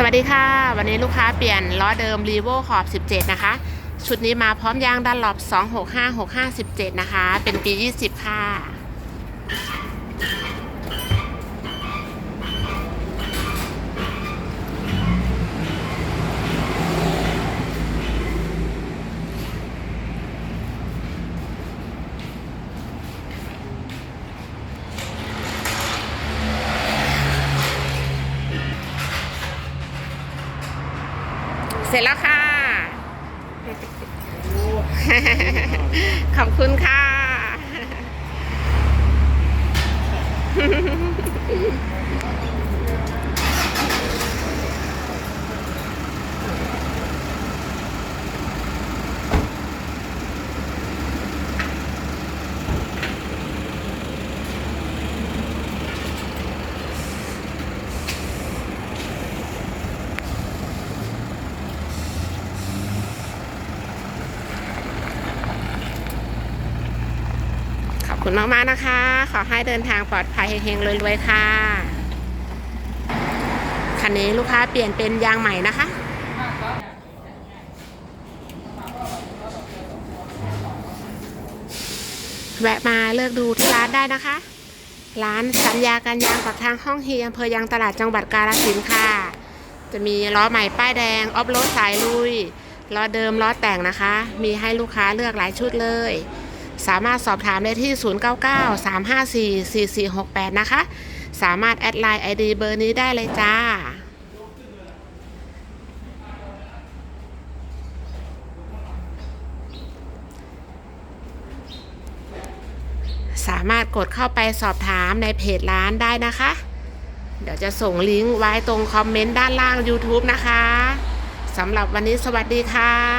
สวัสดีค่ะ วันนี้ลูกค้าเปลี่ยนล้อเดิม r ีโวขอบ 17 นะคะ ชุดนี้มาพร้อมยางดันหลบ 2656517นะคะ เป็นปี 20 ค่ะ เสร็จแล้วค่ะ ขอบคุณค่ะ ข อบคุณมากๆนะคะ ขอให้เดินทางปลอดภัยเฮงๆรวยๆค่ะ คันนี้ลูกค้าเปลี่ยนเป็นยางใหม่นะคะแวะมาเลือกดูที่ร้านได้นะคะ ร้านสัญญาการยางปากทางห้องเฮียอำเภอยางตลาดจังหวัดกาฬสินธุ์ค่ะ จะมีล้อใหม่ป้ายแดง ออฟโรดสายลุย ล้อเดิมล้อแต่งนะคะ มีให้ลูกค้าเลือกหลายชุดเลย สามารถสอบถามได้ที่ 0993544468 นะคะ สามารถแอดไลน์ ID เบอร์นี้ได้เลยจ้าสามารถกดเข้าไปสอบถามในเพจร้านได้นะคะ เดี๋ยวจะส่งลิงก์ไว้ตรงคอมเมนต์ด้านล่าง YouTube นะคะ สำหรับวันนี้สวัสดีค่ะ